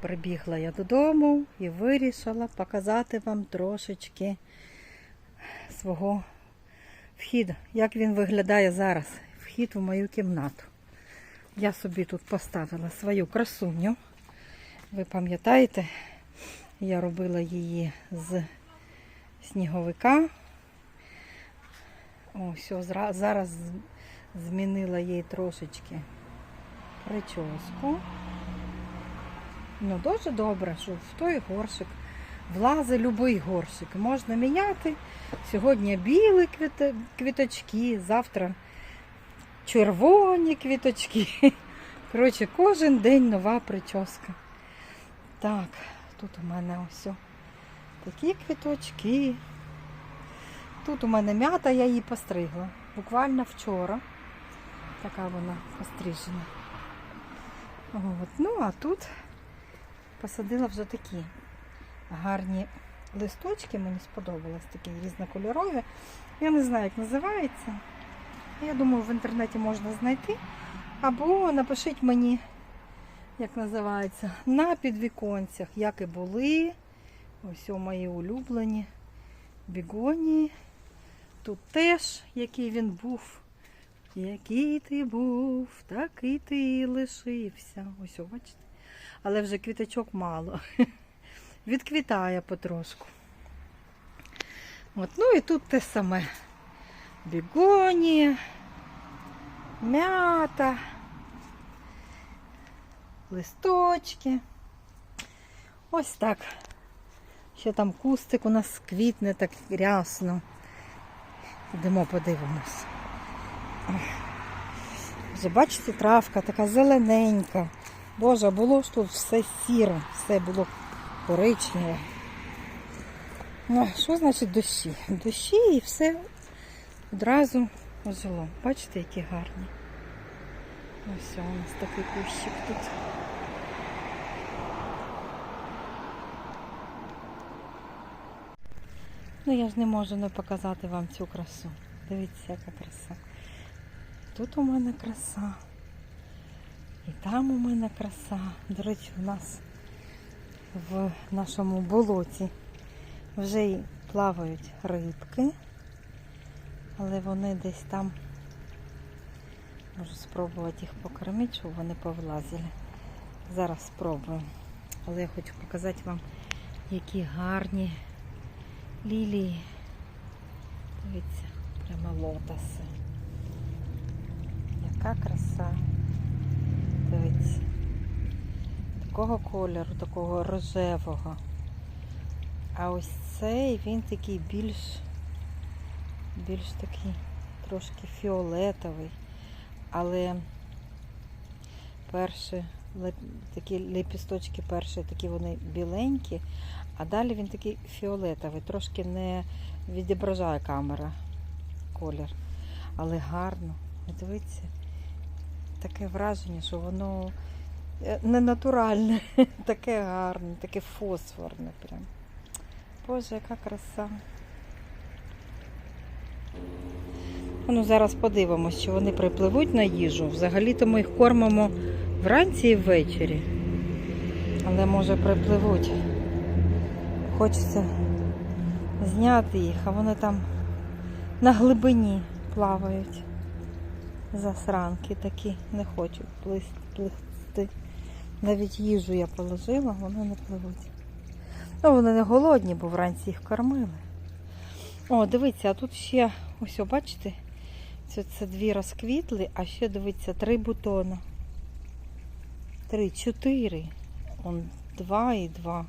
Прибігла я додому і вирішила показати вам трошечки свого вхіду, як він виглядає зараз. Вхід у мою кімнату. Я собі тут поставила свою красуню. Ви пам'ятаєте, я робила її з сніговика. Ось зра- зараз змінила їй трошечки прическу. Ну, дуже добре, що в той горшик влазить любий горшик. Можна міняти. Сьогодні білі квіточки, завтра червоні квіточки. Коротше, кожен день нова прическа. Так, тут у мене ось такі квіточки. Тут у мене м'ята, я її постригла. Буквально вчора. Така вона пострижена. От. Ну, а тут посадила вже такі гарні листочки, мені сподобалось, такі різнокольорові. Я не знаю, як називається. Я думаю, в інтернеті можна знайти. Або напишіть мені, як називається, на підвіконцях, як і були. Ось мої улюблені бігонії. Тут теж, який він був. Який ти був, такий ти лишився. Ось, бачите? Але вже квіточок мало. Відквітає потрошку. От, ну і тут те саме. Бігоні, м'ята, листочки. Ось так. Ще там кустик у нас квітне так рясно. Йдемо подивимось. Вже бачите, травка така зелененька. Боже, було ж тут все сіре, все було коричневе. Ой, що значить дощі? Дощі і все одразу ожило. Бачите, які гарні. Ось у нас такий кущик тут. Ну я ж не можу не показати вам цю красу. Дивіться, яка краса. Тут у мене краса. І там у мене краса. До речі, у нас в нашому болоті вже й плавають рибки, але вони десь там можу спробувати їх покормити, щоб вони повилазили. Зараз спробую. Але я хочу показати вам, які гарні лілії. Дивіться, прямо лотоси. Яка краса. Дивіться. Такого кольору, такого рожевого. А ось цей він такий більш більш такий трошки фіолетовий. Але перші такі лепісточки перші такі вони біленькі, а далі він такий фіолетовий, трошки не відображає камера колір. Але гарно. Дивіться, таке враження, що воно е, не натуральне, таке гарне, таке фосфорне прям. Боже, яка краса. Ну, зараз подивимось, чи вони припливуть на їжу. Взагалі-то ми їх кормимо вранці і ввечері. Але може припливуть. Хочеться зняти їх, а вони там на глибині плавають. Засранки такі не хочуть плис- пливти. Навіть їжу я положила, вони не пливуть. Ну, вони не голодні, бо вранці їх кормили. О, дивіться, а тут ще, ось, бачите, це, це дві розквітли, а ще дивіться, три бутона. Три, чотири. Он два і два.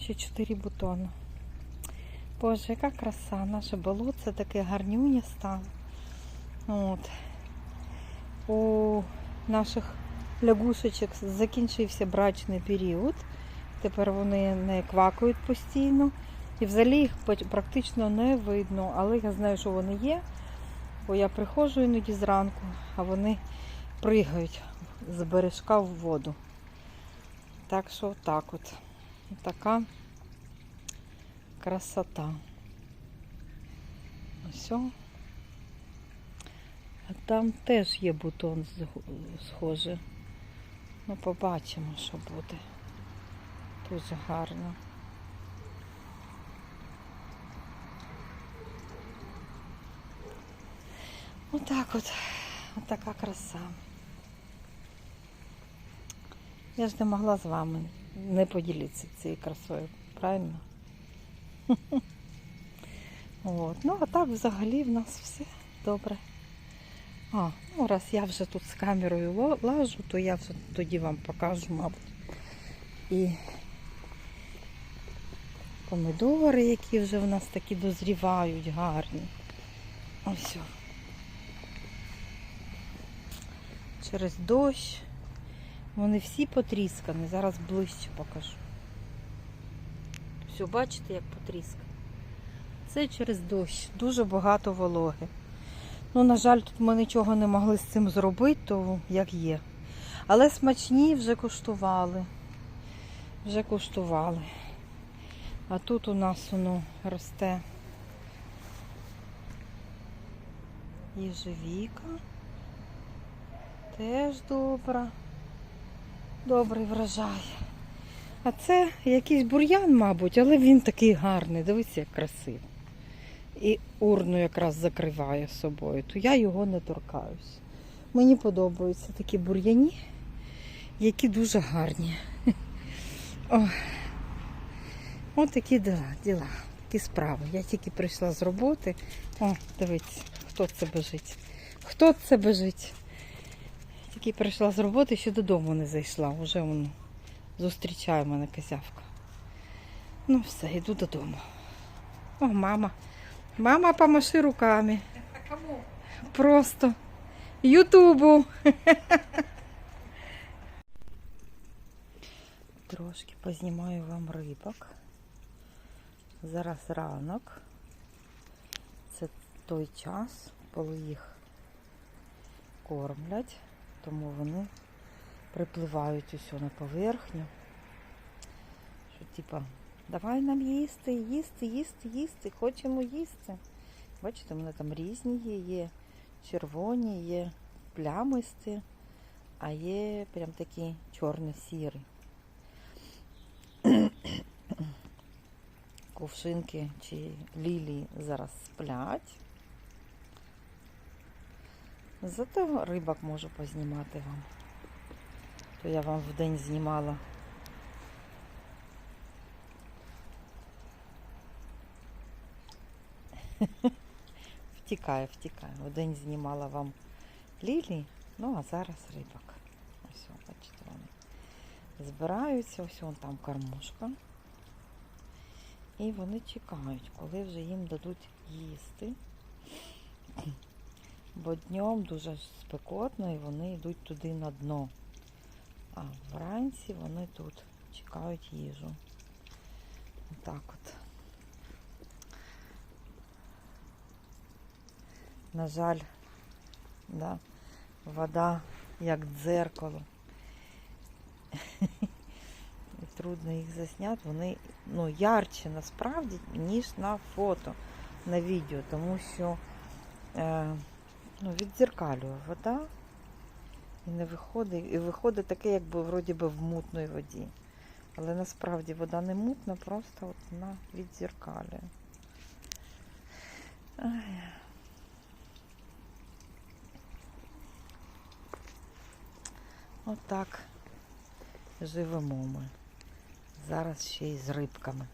Ще чотири бутона. Боже, яка краса. Наше болото таке гарнюня стало. От. У наших лягушечок закінчився брачний період. Тепер вони не квакають постійно. І взагалі їх практично не видно. Але я знаю, що вони є. Бо я приходжу іноді зранку, а вони пригають з бережка в воду. Так що так от. Така красота. Ось. Там теж є бутон схожий. Ну, побачимо, що буде. Дуже гарно. Отак от. Отака краса. Я ж не могла з вами не поділитися цією красою, правильно? От. Ну, а так взагалі в нас все добре. А, ну раз я вже тут з камерою лажу, то я вже тоді вам покажу, мабуть. І помидори, які вже в нас такі дозрівають, гарні. Ось. Через дощ. Вони всі потріскані. Зараз ближче покажу. Все, бачите, як потріскані. Це через дощ. Дуже багато вологи. Ну, на жаль, тут ми нічого не могли з цим зробити, то як є. Але смачні вже коштували. Вже коштували. А тут у нас воно росте їжевіка. Теж добра. Добрий врожай. А це якийсь бур'ян, мабуть, але він такий гарний. Дивіться, як красиво. І урну якраз закриває собою, то я його не торкаюсь. Мені подобаються такі бур'яні, які дуже гарні. Ось такі діла, діла, такі справи. Я тільки прийшла з роботи. О, дивіться, хто це бежить. Хто це бежить? Тільки прийшла з роботи, ще додому не зайшла. Уже воно зустрічає мене козявка. Ну все, йду додому. О, мама. Мама, помаши руками. А кому? Просто. Ютубу. Трошки познімаю вам рибок. Зараз ранок. Це той час, коли їх кормлять, тому вони припливають усьо на поверхню. Що типа, давай нам їсти, їсти, їсти, їсти, хочемо їсти. Бачите, мене там різні є, є червоні, є плямисті, а є прям такі чорно-сірі. Кувшинки чи лілії зараз сплять. Зато рибок можу познімати вам. То я вам в день знімала. Втікає, втікає. В знімала вам лілії, ну а зараз рибок. Ось, о, бачите, вони збираються, ось вон там кормушка. І вони чекають, коли вже їм дадуть їсти. Бо днем дуже спекотно і вони йдуть туди на дно. А вранці вони тут чекають їжу. Отак от. На жаль, да, вода як дзеркало. І трудно їх засняти. Вони ну, ярче насправді, ніж на фото, на відео, тому що е, ну, віддзеркалює вода і не виходить, і виходить таке, якби вроді би в мутної воді. Але насправді вода не мутна, просто от вона віддзеркалює. Ай. Отак живемо ми. Зараз ще й з рибками.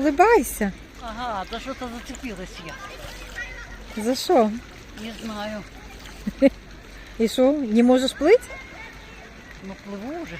Улыбайся. Ага, за что-то зацепилась я. За що? Не знаю. І що, не можеш плити? Ну, плыву уже.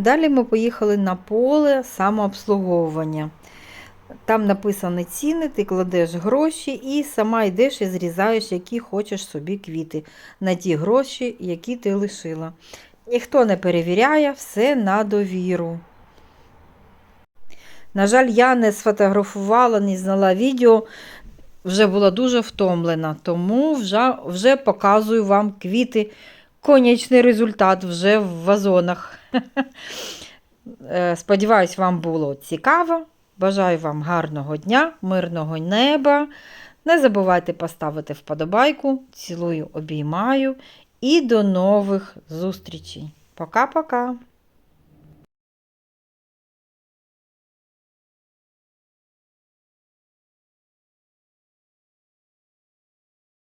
Далі ми поїхали на поле самообслуговування. Там написані ціни, ти кладеш гроші і сама йдеш і зрізаєш, які хочеш собі квіти на ті гроші, які ти лишила. Ніхто не перевіряє, все на довіру. На жаль, я не сфотографувала, не зняла відео, вже була дуже втомлена, тому вже, вже показую вам квіти. Конечний результат вже в вазонах. Е, Сподіваюсь, вам було цікаво. Бажаю вам гарного дня, мирного неба. Не забувайте поставити вподобайку. Цілую, обіймаю і до нових зустрічей. Пока-пока!